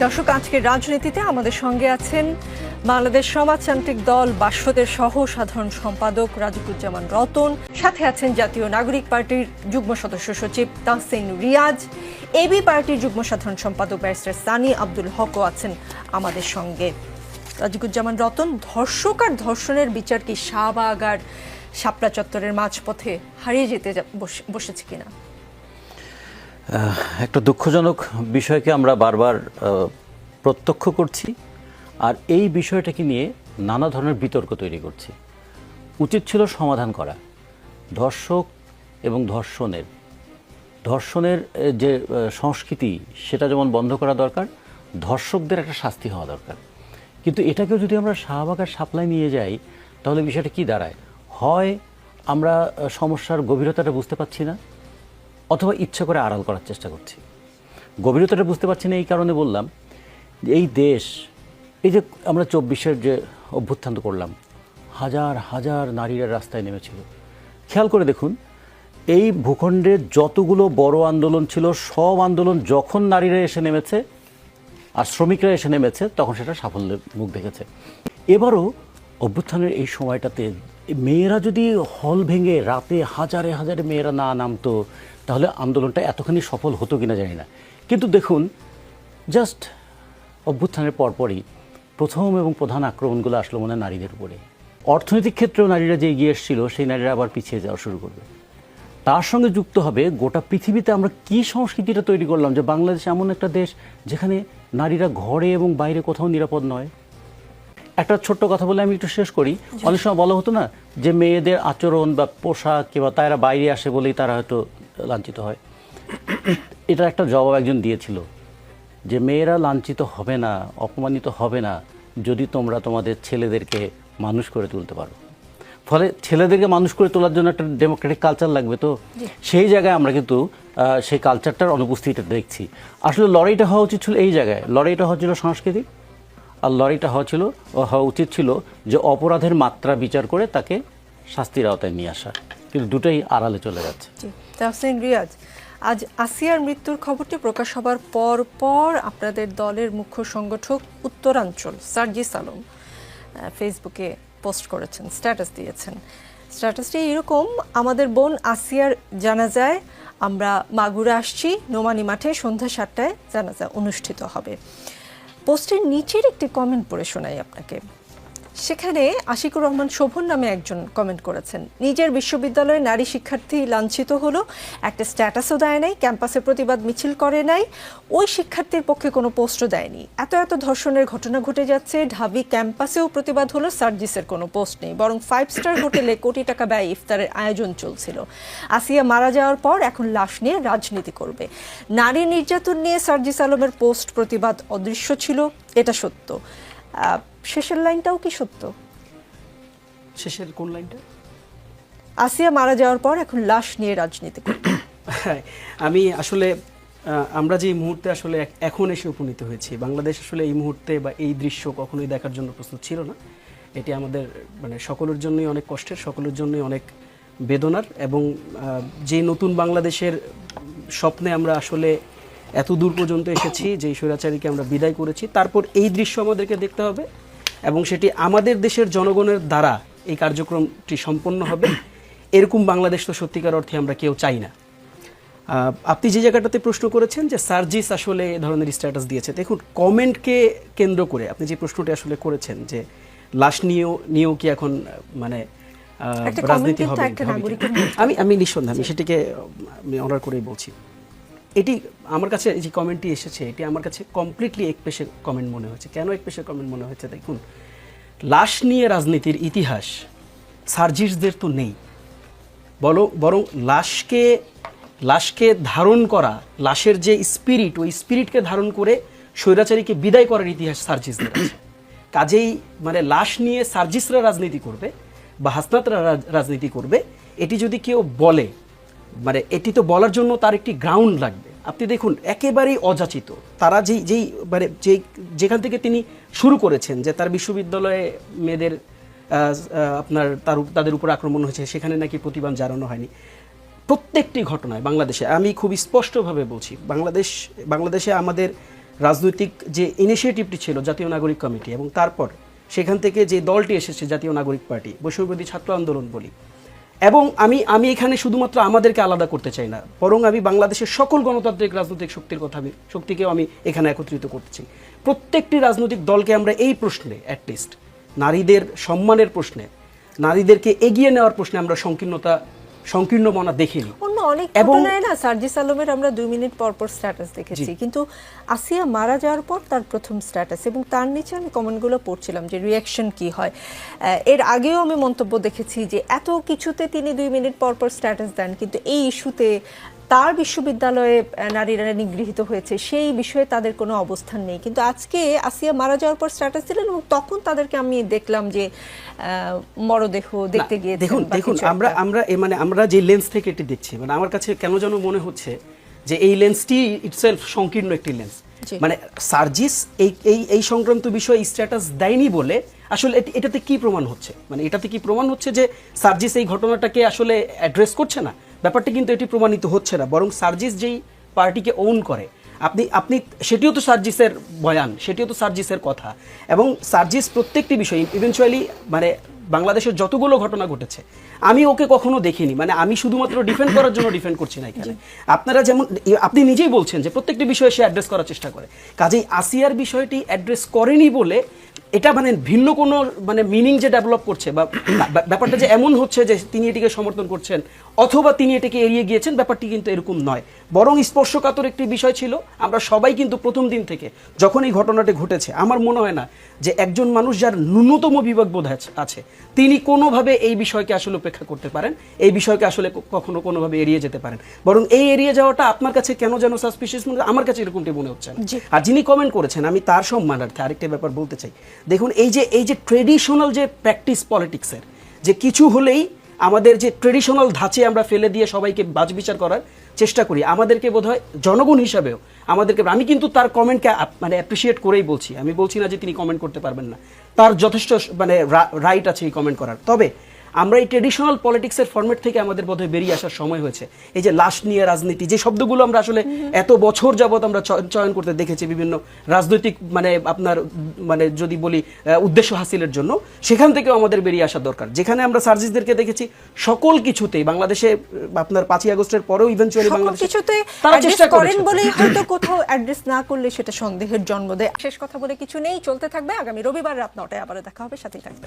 দর্শক, আজকের রাজনীতিতে আমাদের সঙ্গে আছেন বাংলাদেশ সমাজতান্ত্রিক দল বাসদের সহ সাধারণ সম্পাদক রাজিকুজ্জামান রতন। সাথে আছেন জাতীয় নাগরিক পার্টির যুগ্ম সদস্য সচিব তাহসিন রিয়াজ। এবি পার্টির যুগ্ম সাধারণ সম্পাদক ব্যারিস্টার সানি আব্দুল হকও আছেন আমাদের সঙ্গে। রাজিকুজ্জামান রতন, ধর্ষক আর ধর্ষণের বিচার কি শাহবাগ আর শাপলা চত্বরের মাঝপথে হারিয়ে যেতে বসে- বসেছে কিনা? একটা দুঃখজনক বিষয়কে আমরা বারবার প্রত্যক্ষ করছি আর এই বিষয়টাকে নিয়ে নানা ধরনের বিতর্ক তৈরি করছি। উচিত ছিল সমাধান করা। ধর্ষক এবং ধর্ষণের ধর্ষণের যে সংস্কৃতি, সেটা যেমন বন্ধ করা দরকার, ধর্ষকদের একটা শাস্তি হওয়া দরকার। কিন্তু এটাকেও যদি আমরা শাহবাগ আর সাপ্লাই নিয়ে যাই, তাহলে বিষয়টা কি দাঁড়ায়? হয় আমরা সমস্যার গভীরতাটা বুঝতে পারছি না অথবা ইচ্ছা করে আড়াল করার চেষ্টা করছি। গভীরতাটা বুঝতে পারছি না, এই কারণে বললাম, যে এই দেশ, এই যে আমরা চব্বিশের যে অভ্যুত্থান করলাম, হাজার হাজার নারীরা রাস্তায় নেমেছিল। খেয়াল করে দেখুন, এই ভূখণ্ডে যতগুলো বড় আন্দোলন ছিল, সব আন্দোলন যখন নারীরা এসে নেমেছে আর শ্রমিকরা এসে নেমেছে, তখন সেটা সাফল্যের মুখ দেখেছে। এবারও অভ্যুত্থানের এই সময়টাতে মেয়েরা যদি হল ভেঙে রাতে হাজারে হাজারে মেয়েরা না নামতো তাহলে আন্দোলনটা এতখানি সফল হতো কিনা জানি না। কিন্তু দেখুন জাস্ট অভ্যুত্থানের পরপরই প্রথম এবং প্রধান আক্রমণগুলো আসলো মনে নারীদের উপরে। অর্থনৈতিক ক্ষেত্রেও নারীরা যে এগিয়ে এসেছিল, সেই নারীরা আবার পিছিয়ে যাওয়া শুরু করবে। তার সঙ্গে যুক্ত হবে গোটা পৃথিবীতে আমরা কি সংস্কৃতিটা তৈরি করলাম যে বাংলাদেশ এমন একটা দেশ যেখানে নারীরা ঘরে এবং বাইরে কোথাও নিরাপদ নয়? একটা ছোট্ট কথা বলে আমি একটু শেষ করি। অনেক সময় বলা হতো না যে মেয়েদের আচরণ বা পোশাক কিংবা তারা বাইরে আসে বলেই তারা হয়তো লাঞ্ছিত হয়। এটা একটা জবাব একজন দিয়েছিল যে মেয়েরা লাঞ্ছিত হবে না অপমানিত হবে না যদি তোমরা তোমাদের ছেলেদেরকে মানুষ করে তুলতে পারো। ফলে ছেলেদেরকে মানুষ করে তোলার জন্য একটা ডেমোক্রেটিক কালচার লাগবে তো? সেই জায়গায় আমরা কিন্তু সেই কালচারটার অনুপস্থিতিটা দেখছি। আসলে লড়াইটা হওয়া উচিত ছিল এই জায়গায়। লড়াইটা হওয়া ছিল সাংস্কৃতিক। আর লড়াইটা হওয়া ছিল হওয়া উচিত ছিল যে অপরাধের মাত্রা বিচার করে তাকে শাস্তির আওতায় নিয়ে আসা। কিন্তু দুটোই আড়ালে চলে যাচ্ছে। রিয়াজ, আজ আসিয়ার মৃত্যুর খবরটি প্রকাশ হবার পর পর আপনাদের দলের মুখ্য সংগঠক উত্তরাঞ্চল, সার্জিস আলম ফেসবুকে পোস্ট করেছেন, স্ট্যাটাস দিয়েছেন। স্ট্যাটাসটি এরকম আমাদের বোন আসিয়ার জানাজায় আমরা মাগুরা আসছি, নোমানি মাঠে সন্ধ্যা সাতটায় জানাজা অনুষ্ঠিত হবে। পোস্টের নিচের একটি কমেন্ট পড়ে শোনাই আপনাকে। সেখানে আশিকুর রহমান শোভন নামে একজন কমেন্ট করেছেন। নিজের বিশ্ববিদ্যালয়ে নারী শিক্ষার্থী লাঞ্ছিত হলো, একটা স্ট্যাটাসও দেয় নাই ক্যাম্পাসে প্রতিবাদ মিছিল করে নাই, ওই শিক্ষার্থীর পক্ষে কোনো পোস্টও দেয়নি। এত এত ধর্ষণের ঘটনা ঘটে যাচ্ছে, ঢাবি ক্যাম্পাসেও প্রতিবাদ হলো, সার্জিসের কোনো পোস্ট নেই, বরং ফাইভ স্টার হোটেলে কোটি টাকা ব্যয় ইফতারের আয়োজন চলছিল। আসিয়া মারা যাওয়ার পর এখন লাশ নিয়ে রাজনীতি করবে। নারী নির্যাতন নিয়ে সার্জিস আলমের পোস্ট প্রতিবাদ অদৃশ্য ছিল, এটা সত্য। শেষের লাইনটাও কি সত্য? শেষের কোন লাইনটা? আসিয়া মারা যাওয়ার পর এখন লাশ নিয়ে রাজনীতি হ্যাঁ, আমি আসলে আমরা যে মুহূর্তে আসলে এখন এসে উপনীত হয়েছি বাংলাদেশ আসলে এই মুহূর্তে বা এই দৃশ্য কখনোই দেখার জন্য প্রস্তুত ছিল না। এটি আমাদের মানে সকলের জন্যই অনেক কষ্টের সকলের জন্যই অনেক বেদনার এবং যে নতুন বাংলাদেশের স্বপ্নে আমরা আসলে এত দূর পর্যন্ত এসেছি যে স্বৈরাচারীকে আমরা বিদায় করেছি। তারপর এই দৃশ্য আমাদেরকে দেখতে হবে এবং সেটি আমাদের দেশের জনগণের দ্বারা এই কার্যক্রমটি সম্পন্ন হবে। এরকম বাংলাদেশ তো সত্যিকার অর্থে আমরা কেউ চাই না। আপনি যে জায়গাটাতে প্রশ্ন করেছেন যে সার্জিস আসলে এ ধরনের স্ট্যাটাস দিয়েছে দেখুন কমেন্টকে কেন্দ্র করে আপনি যে প্রশ্নটি আসলে করেছেন যে লাশ নিয়েও নিয়েও কি এখন মানে রাজনীতি হবে আমি আমি নিঃসন্দেহ আমি সেটিকে আমি অনার করেই বলছি। এটি আমার কাছে যে কমেন্টটি এসেছে, এটি আমার কাছে কমপ্লিটলি এক পেশে কমেন্ট মনে হয়েছে। কেন এক পেশে কমেন্ট মনে হয়েছে? দেখুন, লাশ নিয়ে রাজনীতির ইতিহাস সার্জিসদের তো নেই। বলো, বরং লাশকে লাশকে ধারণ করা, লাশের যে স্পিরিট ওই স্পিরিটকে ধারণ করে স্বৈরাচারীকে বিদায় করার ইতিহাস সার্জিসদের আছে। কাজেই মানে লাশ নিয়ে সার্জিসরা রাজনীতি করবে বা হাসনাতরা রাজ- রাজনীতি করবে, এটি যদি কেউ বলে মানে এটি তো বলার জন্য তার একটি গ্রাউন্ড লাগবে। আপনি দেখুন, একেবারেই অযাচিত। তারা যেই যেই মানে যেই, যেখান থেকে তিনি শুরু করেছেন যে তার বিশ্ববিদ্যালয়ে মেয়েদের আপনার তার তাদের উপর আক্রমণ হয়েছে, সেখানে নাকি প্রতিবাদ জানানো হয়নি। প্রত্যেকটি ঘটনায় বাংলাদেশে, আমি খুব স্পষ্টভাবে বলছি, বাংলাদেশ, বাংলাদেশে আমাদের রাজনৈতিক যে ইনিশিয়েটিভটি ছিল জাতীয় নাগরিক কমিটি এবং তারপর সেখান থেকে যে দলটি এসেছে জাতীয় নাগরিক পার্টি, বৈষম্যবিরোধী ছাত্র আন্দোলন বলি এবং আমি আমি এখানে শুধুমাত্র আমাদেরকে আলাদা করতে চাই না, বরং আমি বাংলাদেশের সকল গণতান্ত্রিক রাজনৈতিক শক্তির কথা আমি, শক্তিকেও আমি এখানে একত্রিত করতে চাই। প্রত্যেকটি রাজনৈতিক দলকে আমরা এই প্রশ্নে অ্যাটলিস্ট নারীদের সম্মানের প্রশ্নে, নারীদেরকে এগিয়ে নেওয়ার প্রশ্নে আমরা সংকীর্ণতা সংকীর্ণ মনা দেখিনি। অনেক ঘটনায় না সার্জিস আলমের আমরা দুই মিনিট পর পর স্ট্যাটাস দেখেছি। কিন্তু আসিয়া মারা যাওয়ার পর তার প্রথম স্ট্যাটাস এবং তার নিচে আমি কমেন্টগুলো পড়ছিলাম যে রিয়াকশন কি হয়। এর আগেও আমি মন্তব্য দেখেছি যে এত কিছুতে তিনি দুই মিনিট পর পর স্ট্যাটাস দেন কিন্তু এই ইস্যুতে তার বিশ্ববিদ্যালয়ে নারীরা নিগৃহীত হয়েছে সেই বিষয়ে তাদের কোনো অবস্থান নেই। কিন্তু আজকে আসিয়া মারা যাওয়ার পর স্ট্যাটাস দিলেন এবং তখন তাদেরকে আমি দেখলাম যে মরদেহ দেখতে গিয়েছেন দেখুন দেখুন আমরা আমরা মানে আমরা যে লেন্স থেকে এটি দেখছি মানে আমার কাছে কেন যেন মনে হচ্ছে যে এই লেন্সটি ইটসেলফ সংকীর্ণ একটি লেন্স মানে সার্জিস এই এই এই সংক্রান্ত বিষয়ে স্ট্যাটাস দেয়নি বলে আসলে এটাতে কি প্রমাণ হচ্ছে? মানে এটাতে কি প্রমাণ হচ্ছে যে সার্জিস এই ঘটনাটাকে আসলে অ্যাড্রেস করছে না? ব্যাপারটা কিন্তু এটি প্রমাণিত হচ্ছে না, বরং সার্জিস যেই পার্টিকে ওন করে, আপনি আপনি, সেটিও তো সার্জিসের বয়ান, সেটিও তো সার্জিসের কথা, এবং সার্জিস প্রত্যেকটি বিষয় ইভেনচুয়ালি মানে বাংলাদেশের যতগুলো ঘটনা ঘটেছে আমি ওকে কখনো দেখিনি। মানে আমি শুধুমাত্র ডিফেন্ড করার জন্য ডিফেন্ড করছি না এখানে। আপনারা যেমন, আপনি নিজেই বলছেন যে প্রত্যেকটি বিষয়ে সে অ্যাড্রেস করার চেষ্টা করে। কাজেই আসিয়ার বিষয়টি অ্যাড্রেস করেনি বলে এটা মানে ভিন্ন কোনো মানে মিনিং যে ডেভেলপ করছে বা ব্যাপারটা যে এমন হচ্ছে যে তিনি এটিকে সমর্থন করছেন অথবা তিনি এটিকে এড়িয়ে গিয়েছেন, ব্যাপারটি কিন্তু এরকম নয়। বরং স্পর্শকাতর একটি বিষয় ছিল, আমরা সবাই কিন্তু প্রথম দিন থেকে যখন এই ঘটনাটি ঘটেছে, আমার মনে হয় না যে একজন মানুষ যার ন্যূনতম বিবেক বোধ আছে- আছে, তিনি কোনোভাবে এই বিষয়কে আসলে উপেক্ষা করতে পারেন এই বিষয়কে আসলে কখনো কোনোভাবে এড়িয়ে যেতে পারেন। বরং এই এড়িয়ে যাওয়াটা আপনার কাছে কেন যেন সাসপিশিয়াস মনে আমার কাছে এরকমটি মনে হচ্ছে না। আর যিনি কমেন্ট করেছেন আমি তার সম্মানার্থে আরেকটা ব্যাপার বলতে চাই। দেখুন এই যে এই যে ট্রেডিশনাল যে প্র্যাকটিস পলিটিক্সের যে কিছু হলেই আমাদের যে ট্রেডিশনাল ধাঁচে আমরা ফেলে দিয়ে সবাইকে বাজবিচার করার চেষ্টা করি আমাদেরকে বোধহয় জনগণ হিসাবেও আমাদেরকে আমি কিন্তু তার কমেন্টকে মানে অ্যাপ্রিসিয়েট করেই বলছি। আমি বলছি না যে তিনি কমেন্ট করতে পারবেন না। তার যথেষ্ট মানে রাইট আছে এই কমেন্ট করার। তবে আমরা এই ট্রেডিশনাল পলিটিক্সের ফরম্যাট থেকে আমাদের বোধহয় বেরিয়ে আসার সময় হয়েছে। এই যে লাশ নিয়ে রাজনীতি যে শব্দগুলো আমরা আসলে এত বছর যাবত আমরা চয়ন করতে দেখেছি বিভিন্ন রাজনৈতিক মানে আপনার মানে যদি বলি উদ্দেশ্য হাসিলের জন্য সেখান থেকেও আমাদের বেরিয়ে আসা দরকার। যেখানে আমরা সার্জিসদেরকে দেখেছি সকল কিছুতেই বাংলাদেশে আপনার পাঁচই আগস্টের পরেও ইভেন্চুয়ালি বাংলাদেশে কিছুতে তারা চেষ্টা করেন করেন বলেই হয়তো কোথাও অ্যাড্রেস না করলে সেটা সন্দেহের জন্ম দেয়। শেষ কথা বলে কিছু নেই চলতে থাকবে। আগামী রবিবার রাত নটায় আবারও দেখা হবে সাথেই থাকবে